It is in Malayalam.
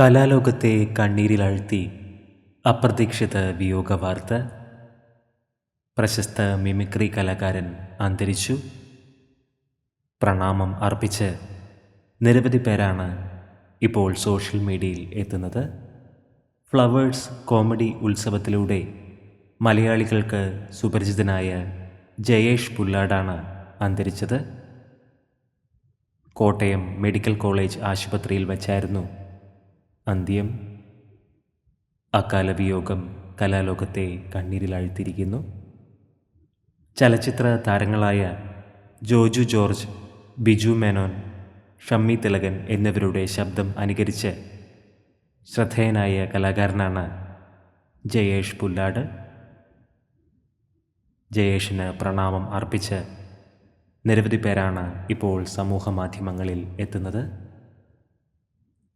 കലാലോകത്തെ കണ്ണീരിലാഴ്ത്തി അപ്രതീക്ഷിത വിയോഗ വാർത്ത പ്രശസ്ത മിമിക്രി കലാകാരൻ അന്തരിച്ചു. പ്രണാമം അർപ്പിച്ച് നിരവധി പേരാണ് ഇപ്പോൾ സോഷ്യൽ മീഡിയയിൽ എത്തുന്നത്. ഫ്ലവേഴ്സ് കോമഡി ഉത്സവത്തിലൂടെ മലയാളികൾക്ക് സുപരിചിതനായ ജയേഷ് പുല്ലാടാണ് അന്തരിച്ചത്. കോട്ടയം മെഡിക്കൽ കോളേജ് ആശുപത്രിയിൽ വച്ചായിരുന്നു അന്ത്യം. അകാലവിയോഗം കലാലോകത്തെ കണ്ണീരിലാഴ്ത്തിയിരിക്കുന്നു. ചലച്ചിത്ര താരങ്ങളായ ജോജു ജോർജ് ബിജു മേനോൻ ഷമ്മി തിലകൻ എന്നിവരുടെ ശബ്ദം അനുകരിച്ച് ശ്രദ്ധേയനായ കലാകാരനാണ് ജയേഷ് പുല്ലാട്. ജയേഷിന് പ്രണാമം അർപ്പിച്ച് നിരവധി പേരാണ് ഇപ്പോൾ സമൂഹ മാധ്യമങ്ങളിൽ എത്തുന്നത്.